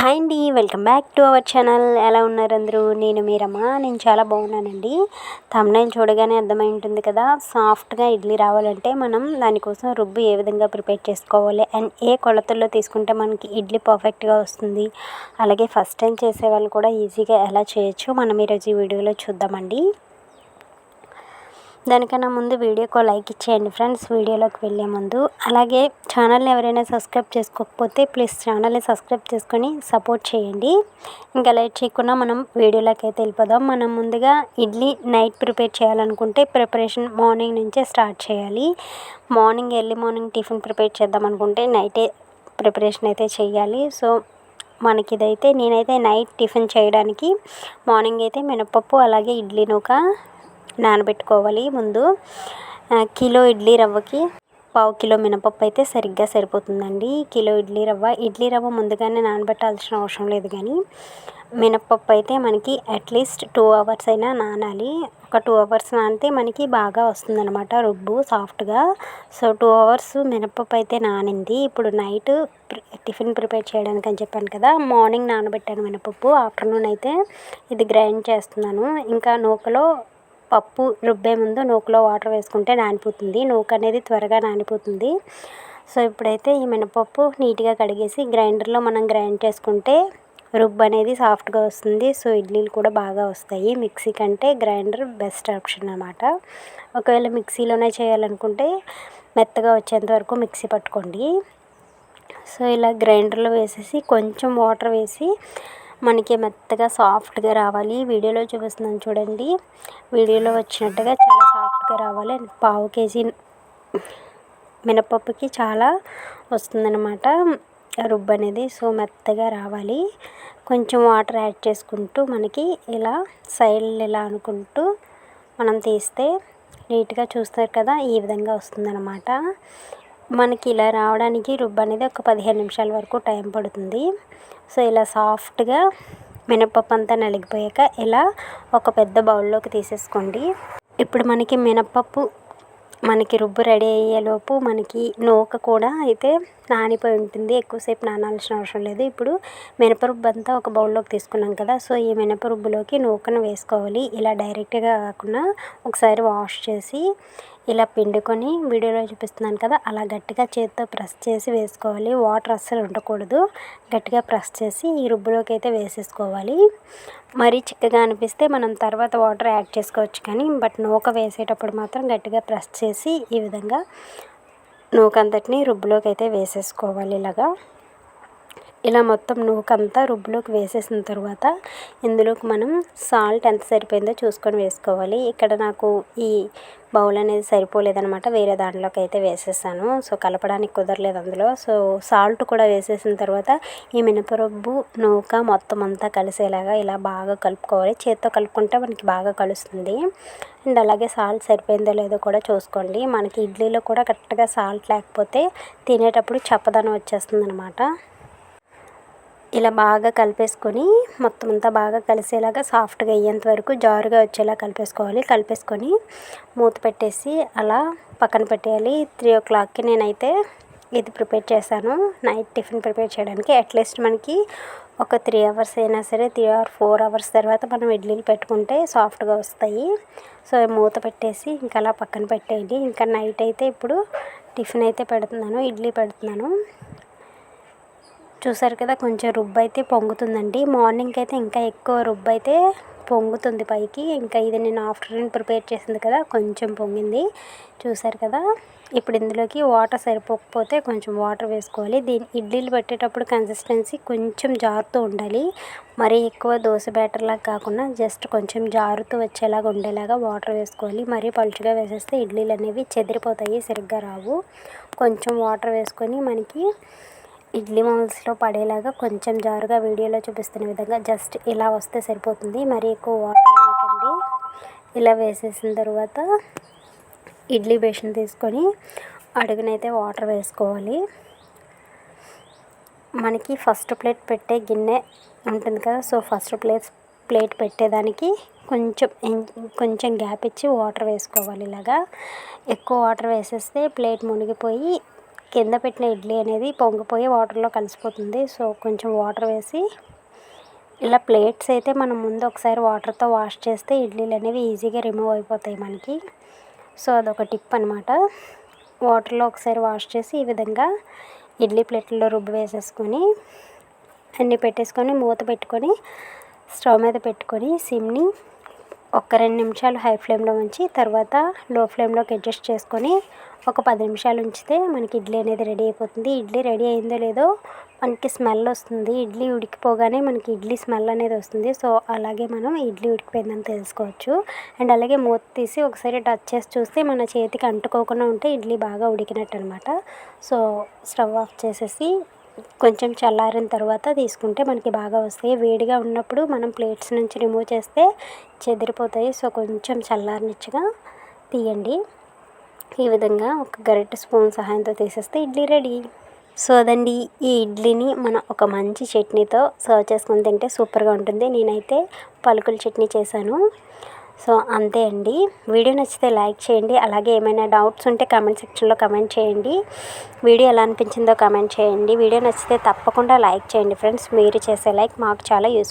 Hi అండి welcome back to our channel. ఎలా ఉన్నారు అందరూ? నేను మీరమ్మ నేను చాలా బాగున్నానండి. తమ్నైల్ చూడగానే అర్థమై ఉంటుంది కదా సాఫ్ట్గా ఇడ్లీ రావాలంటే మనం దానికోసం రుబ్బు ఏ విధంగా ప్రిపేర్ చేసుకోవాలి అండ్ ఏ కొలతల్లో తీసుకుంటే మనకి ఇడ్లీ పర్ఫెక్ట్గా వస్తుంది. అలాగే ఫస్ట్ టైం చేసే వాళ్ళు కూడా ఈజీగా ఎలా చేయొచ్చు మనం ఈరోజు ఈ వీడియోలో చూద్దామండి. దానికన్నా ముందు వీడియోకి లైక్ ఇచ్చేయండి ఫ్రెండ్స్. వీడియోలోకి వెళ్ళే ముందు అలాగే ఛానల్ని ఎవరైనా సబ్స్క్రైబ్ చేసుకోకపోతే ప్లీజ్ ఛానల్ని సబ్స్క్రైబ్ చేసుకొని సపోర్ట్ చేయండి. ఇంకా లైట్ చేయకుండా మనం వీడియోలోకి అయితే వెళ్ళిపోదాం. మనం ముందుగా ఇడ్లీ నైట్ ప్రిపేర్ చేయాలనుకుంటే ప్రిపరేషన్ మార్నింగ్ నుంచే స్టార్ట్ చేయాలి. Morning early morning tiffin prepare చేద్దాం అనుకుంటే నైటే ప్రిపరేషన్ అయితే చేయాలి. సో మనకి ఇదైతే నేనైతే నైట్ టిఫిన్ చేయడానికి మార్నింగ్ అయితే మినపప్పు అలాగే ఇడ్లీ నూక నానబెట్టుకోవాలి ముందు. కిలో ఇడ్లీ రవ్వకి పావు కిలో మినపప్పు అయితే సరిగ్గా సరిపోతుందండి. కిలో ఇడ్లీ రవ్వ ఇడ్లీ రవ్వ ముందుగానే నానబెట్టాల్సిన అవసరం లేదు కానీ మినపప్పు అయితే మనకి అట్లీస్ట్ టూ అవర్స్ అయినా నానాలి. ఒక టూ అవర్స్ నానితే మనకి బాగా వస్తుందన్నమాట రుబ్బు సాఫ్ట్గా. సో టూ అవర్స్ మినపప్పు అయితే నానింది. ఇప్పుడు నైట్ టిఫిన్ ప్రిపేర్ చేయడానికి అని చెప్పాను కదా మార్నింగ్ నానబెట్టాను మినపప్పు ఆఫ్టర్నూన్ అయితే ఇది గ్రైండ్ చేస్తున్నాను. ఇంకా నూకలో పప్పు రుబ్బే ముందు నూకలో వాటర్ వేసుకుంటే నానిపోతుంది. నూక అనేది త్వరగా నానిపోతుంది. సో ఇప్పుడైతే ఈ మినపప్పు నీట్గా కడిగేసి గ్రైండర్లో మనం గ్రైండ్ చేసుకుంటే రుబ్బు అనేది సాఫ్ట్గా వస్తుంది. సో ఇడ్లీలు కూడా బాగా వస్తాయి. మిక్సీ కంటే గ్రైండర్ బెస్ట్ ఆప్షన్ అనమాట ఒకవేళ మిక్సీలోనే చేయాలనుకుంటే మెత్తగా వచ్చేంత వరకు మిక్సీ పట్టుకోండి. సో ఇలా గ్రైండర్లో వేసేసి కొంచెం వాటర్ వేసి మనకి మెత్తగా సాఫ్ట్గా రావాలి. వీడియోలో చూపిస్తున్నాను చూడండి. వీడియోలో వచ్చినట్టుగా చాలా సాఫ్ట్గా రావాలి. పావు కేజీ మినపప్పుకి చాలా వస్తుందన్నమాట. రుబ్బు అనేది సో మెత్తగా రావాలి. కొంచెం వాటర్ యాడ్ చేసుకుంటూ మనకి ఇలా సైడ్ ఇలా అనుకుంటూ మనం తీస్తే నీట్గా చూస్తారు కదా ఈ విధంగా వస్తుందన్నమాట. మనకి ఇలా రావడానికి రుబ్బు అనేది ఒక పదిహేను నిమిషాల వరకు టైం పడుతుంది. సో ఇలా సాఫ్ట్గా మినపప్పు అంతా నలిగిపోయాక ఇలా ఒక పెద్ద బౌల్లోకి తీసేసుకోండి. ఇప్పుడు మనకి మినపప్పు మనకి రుబ్బు రెడీ అయ్యేలోపు మనకి నూక కూడా అయితే నానిపోయి ఉంటుంది. ఎక్కువసేపు నానాల్సిన అవసరం లేదు. ఇప్పుడు మినపరుబ్బు అంతా ఒక బౌల్లోకి తీసుకున్నాం కదా సో ఈ మినపరుబ్బులోకి నూకను వేసుకోవాలి. ఇలా డైరెక్ట్గా కాకుండా ఒకసారి వాష్ చేసి ఇలా పిండుకొని వీడియోలో చూపిస్తున్నాను కదా అలా గట్టిగా చేతితో ప్రెస్ చేసి వేసుకోవాలి. వాటర్ అస్సలు ఉండకూడదు. గట్టిగా ప్రెస్ చేసి ఈ రుబ్బులోకి అయితే వేసేసుకోవాలి. మరీ చిక్కగా అనిపిస్తే మనం తర్వాత వాటర్ యాడ్ చేసుకోవచ్చు కానీ బట్ నూక వేసేటప్పుడు మాత్రం గట్టిగా ప్రెస్ చేసి ఈ విధంగా నూకంతటిని రుబ్బులోకి అయితే వేసేసుకోవాలి ఇలాగా. ఇలా మొత్తం నూకంతా రుబ్బులోకి వేసేసిన తర్వాత ఇందులోకి మనం సాల్ట్ ఎంత సరిపోయిందో చూసుకొని వేసుకోవాలి. ఇక్కడ నాకు ఈ బౌల్ అనేది సరిపోలేదనమాట వేరే దాంట్లోకి అయితే వేసేసాను. సో కలపడానికి కుదరలేదు అందులో. సో సాల్ట్ కూడా వేసేసిన తర్వాత ఈ మినపరొబ్బు నూక మొత్తం అంతా కలిసేలాగా ఇలా బాగా కలుపుకోవాలి. చేత్తో కలుపుకుంటే మనకి బాగా కలుస్తుంది. అండ్ అలాగే సాల్ట్ సరిపోయిందో లేదో కూడా చూసుకోండి. మనకి ఇడ్లీలో కూడా కరెక్ట్గా సాల్ట్ లేకపోతే తినేటప్పుడు చప్పదనం వచ్చేస్తుంది అనమాట ఇలా బాగా కలిపేసుకొని మొత్తం అంతా బాగా కలిసేలాగా సాఫ్ట్గా అయ్యేంత వరకు జారుగా వచ్చేలా కలిపేసుకోవాలి. కలిపేసుకొని మూత పెట్టేసి అలా పక్కన పెట్టేయాలి. త్రీ ఓ క్లాక్కి నేనైతే ఇది ప్రిపేర్ చేశాను. నైట్ టిఫిన్ ప్రిపేర్ చేయడానికి. అట్లీస్ట్ మనకి ఒక త్రీ అవర్స్ అయినా సరే త్రీ ఆర్ ఫోర్ అవర్స్ తర్వాత మనం ఇడ్లీలు పెట్టుకుంటే సాఫ్ట్గా వస్తాయి. సో మూత పెట్టేసి ఇంకా అలా పక్కన పెట్టేయండి. ఇంకా నైట్ అయితే ఇప్పుడు టిఫిన్ అయితే పెడుతున్నాను ఇడ్లీ పెడుతున్నాను. చూసారు కదా కొంచెం రుబ్బు అయితే పొంగుతుందండి. మార్నింగ్ అయితే ఇంకా ఎక్కువ రుబ్బు అయితే పొంగుతుంది పైకి. ఇంకా ఇది నేను ఆఫ్టర్నూన్ ప్రిపేర్ చేసింది కదా కొంచెం పొంగింది. చూసారు కదా ఇప్పుడు ఇందులోకి వాటర్ సరిపోకపోతే కొంచెం వాటర్ వేసుకోవాలి. దీని ఇడ్లీలు పెట్టేటప్పుడు కన్సిస్టెన్సీ కొంచెం జారుతూ ఉండాలి. మరీ ఎక్కువ దోశ బ్యాటర్లాగా కాకుండా జస్ట్ కొంచెం జారుతూ వచ్చేలాగా ఉండేలాగా వాటర్ వేసుకోవాలి. మరీ పలుచుగా వేసేస్తే ఇడ్లీలు అనేవి చెదిరిపోతాయి సరిగ్గా రావు. కొంచెం వాటర్ వేసుకొని మనకి ఇడ్లీ మౌల్స్లో పడేలాగా కొంచెం జారుగా వీడియోలో చూపిస్తున్న విధంగా జస్ట్ ఇలా వస్తే సరిపోతుంది. మరి ఎక్కువ వాటర్ వేయకండి. ఇలా వేసేసిన తర్వాత ఇడ్లీ బేషన్ తీసుకొని అడుగునైతే వాటర్ వేసుకోవాలి. మనకి ఫస్ట్ ప్లేట్ పెట్టే గిన్నె ఉంటుంది కదా సో ఫస్ట్ ప్లేట్ ప్లేట్ పెట్టేదానికి కొంచెం కొంచెం గ్యాప్ ఇచ్చి వాటర్ వేసుకోవాలి ఇలాగా. ఎక్కువ వాటర్ వేసేస్తే ప్లేట్ మునిగిపోయి కింద పెట్టిన ఇడ్లీ అనేది పొంగిపోయి వాటర్లో కలిసిపోతుంది. సో కొంచెం వాటర్ వేసి ఇలా ప్లేట్స్ అయితే మనం ముందు ఒకసారి వాటర్తో వాష్ చేస్తే ఇడ్లీలు అనేవి ఈజీగా రిమూవ్ అయిపోతాయి మనకి. సో అదొక టిప్ అనమాట వాటర్లో ఒకసారి వాష్ చేసి ఈ విధంగా ఇడ్లీ ప్లేట్లో రుబ్బు వేసేసుకొని అన్నీ పెట్టేసుకొని మూత పెట్టుకొని స్టవ్ మీద పెట్టుకొని సిమ్ని ఒక రెండు నిమిషాలు హై ఫ్లేమ్లో ఉంచి తర్వాత లో ఫ్లేమ్లోకి అడ్జస్ట్ చేసుకొని ఒక పది నిమిషాలు ఉంచితే మనకి ఇడ్లీ అనేది రెడీ అయిపోతుంది. ఇడ్లీ రెడీ అయిందో లేదో మనకి స్మెల్ వస్తుంది. ఇడ్లీ ఉడికిపోగానే మనకి ఇడ్లీ స్మెల్ అనేది వస్తుంది. సో అలాగే మనం ఇడ్లీ ఉడికిపోయిందని తెలుసుకోవచ్చు. అండ్ అలాగే మూత తీసి ఒకసారి టచ్ చేసి చూస్తే మన చేతికి అంటుకోకుండా ఉంటే ఇడ్లీ బాగా ఉడికినట్టు అనమాట సో స్టవ్ ఆఫ్ చేసేసి కొంచెం చల్లారిన తర్వాత తీసుకుంటే మనకి బాగా వస్తాయి. వేడిగా ఉన్నప్పుడు మనం ప్లేట్స్ నుంచి రిమూవ్ చేస్తే చెదిరిపోతాయి. సో కొంచెం చల్లారనిచ్చగా తీయండి. ఈ విధంగా ఒక గరిటె స్పూన్ సహాయంతో తీసేస్తే ఇడ్లీ రెడీ. సో అదండి. ఈ ఇడ్లీని మనం ఒక మంచి చట్నీతో సర్వ్ చేసుకొని తింటే సూపర్గా ఉంటుంది. నేనైతే పలుకుల చట్నీ చేశాను. సో అంతే అండి. వీడియో నచ్చితే లైక్ చేయండి. అలాగే ఏమైనా డౌట్స్ ఉంటే కామెంట్ సెక్షన్లో కమెంట్ చేయండి. వీడియో ఎలా అనిపించిందో కమెంట్ చేయండి. వీడియో నచ్చితే తప్పకుండా లైక్ చేయండి. ఫ్రెండ్స్ మీరు చేసే లైక్ మాకు చాలా యూస్